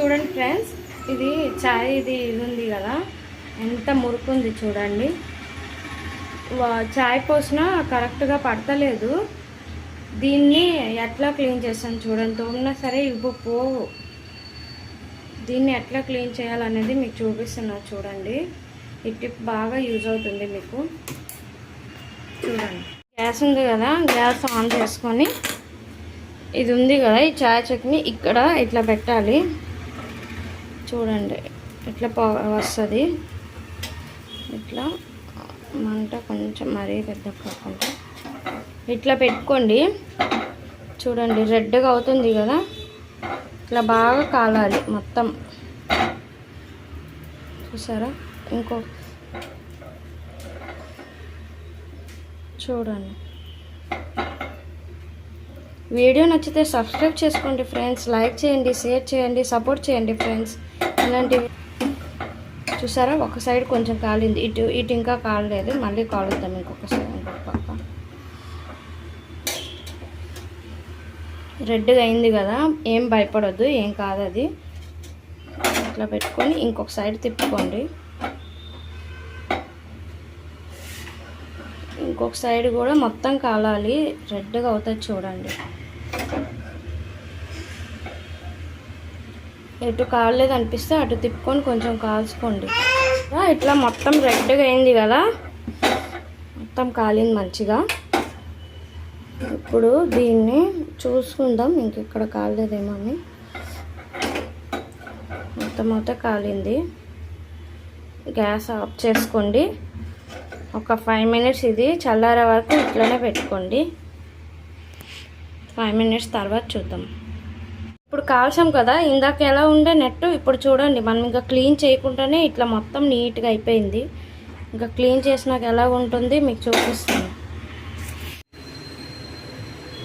చూడండి ఫ్రెండ్స్ ఇది చాయ్ ఇది ఇది ఉంది కదా. ఎంత మురుకుంది చూడండి. వా- చాయ్ పోసినా కరెక్ట్గా పడతలేదు. దీన్ని ఎట్లా క్లీన్ చేస్తాను చూడండి. తోమినా సరే ఇవ్వు పోవు. దీన్ని ఎట్లా క్లీన్ చేయాలనేది మీకు చూపిస్తున్నా చూడండి. ఈ టిప్ బాగా యూజ్ అవుతుంది మీకు. చూడండి. గ్యాస్ ఉంది కదా గ్యాస్ ఆన్ చేసుకొని ఇది ఉంది కదా ఈ చాయ్ చట్నీ. ఇక్కడ ఇట్లా పెట్టాలి. చూడండి ఇట్లా పో వస్తుంది. ఇట్లా మంట కొంచెం మరీ పెద్ద కాకుండా. ఇట్లా పెట్టుకోండి. చూడండి రెడ్గా అవుతుంది కదా. ఇట్లా బాగా కాలాలి మొత్తం. చూసారా? ఇంకో. చూడండి. వీడియో నచ్చితే సబ్స్క్రైబ్ చేసుకోండి ఫ్రెండ్స్ లైక్ చేయండి షేర్ చేయండి సపోర్ట్ చేయండి ఫ్రెండ్స్. ఇలాంటివి చూసారా? ఒక సైడ్ కొంచెం కాలింది. ఇటు ఇటు ఇంకా కాలలేదు. మళ్ళీ కాలుద్దాం ఇంకొక సైడ్. ఇంకొక పక్క రెడ్గా అయింది కదా. ఏం భయపడొద్దు ఏం కాదు అది ఇట్లా పెట్టుకొని ఇంకొక సైడ్ తిప్పుకోండి. ఇంకొక సైడ్ కూడా మొత్తం కాలాలి. రెడ్గా అవుతుంది చూడండి. ఎటు కాలేదు అనిపిస్తే అటు తిప్పుకొని కొంచెం కాల్చుకోండి. ఇట్లా మొత్తం రెడ్గా అయింది కదా? మొత్తం కాలింది మంచిగా. ఇప్పుడు దీన్ని చూసుకుందాం. ఇంక ఇక్కడ కాలేదేమో అని. మొత్తం మొత్తం కాలింది. గ్యాస్ ఆఫ్ చేసుకోండి. ఒక ఫైవ్ మినిట్స్ ఇది చల్లారే వరకు ఇట్లనే పెట్టుకోండి. ఫైవ్ మినిట్స్ తర్వాత చూద్దాం. ఇప్పుడు కాల్చాం కదా ఇందాక ఎలా ఉండే నెట్ ఇప్పుడు చూడండి మనం ఇంకా క్లీన్ చేయకుండానే ఇట్లా మొత్తం నీట్గా అయిపోయింది. ఇంకా క్లీన్ చేసినాక ఎలా ఉంటుంది మీకు చూపిస్తాను.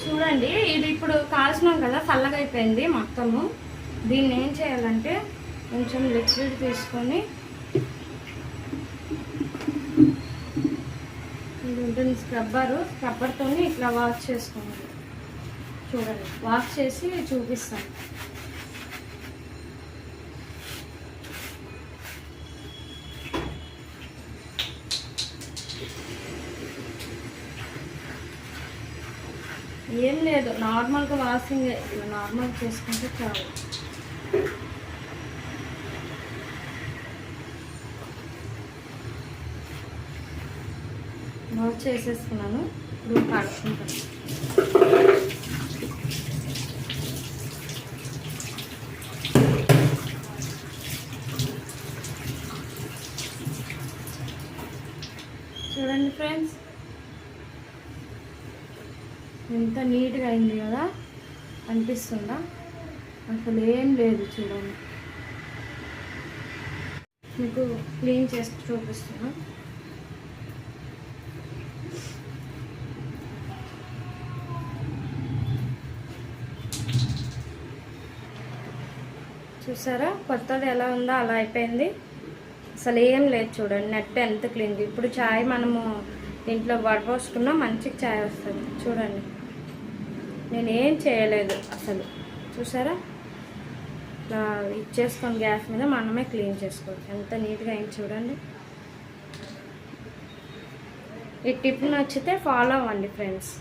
చూడండి ఇది ఇప్పుడు కాల్చినాం కదా చల్లగా అయిపోయింది మొత్తము. దీన్ని ఏం చేయాలంటే కొంచెం లిక్విడ్ తీసుకొని ఇది ఉంటుంది స్క్రబ్బరు స్క్రబ్బర్తో ఇట్లా వాష్ చేసుకోవాలి. చూడండి. వాష్ చేసి చూపిస్తాను ఏం లేదు. నార్మల్గా వాషింగ్ ఇట్లా నార్మల్ చేసుకుంటే చాలు. నోట్ చేసేసుకున్నాను. ఇప్పుడు కడుక్కుంటాను. చూడండి ఫ్రెండ్స్. ఎంత నీట్గా అయింది కదా? అనిపిస్తుందా? అసలు ఏం లేదు చూడండి. మీకు క్లీన్ చేసి చూపిస్తున్నా. చూసారా? కొత్తది ఎలా ఉందో అలా అయిపోయింది. అసలు ఏం లేదు చూడండి నెట్ ఎంత క్లీన్ ఇప్పుడు చాయ్ మనము ఇంట్లో వడపోసుకున్నా మంచిగా చాయ్ వస్తుంది. చూడండి. నేనేం చేయలేదు అసలు. చూసారా? ఇట్లా ఇచ్చేసుకొని గ్యాస్ మీద మనమే క్లీన్ చేసుకోవచ్చు. ఎంత నీట్గా అయింది చూడండి. ఈ టిప్ నచ్చితే ఫాలో అవ్వండి ఫ్రెండ్స్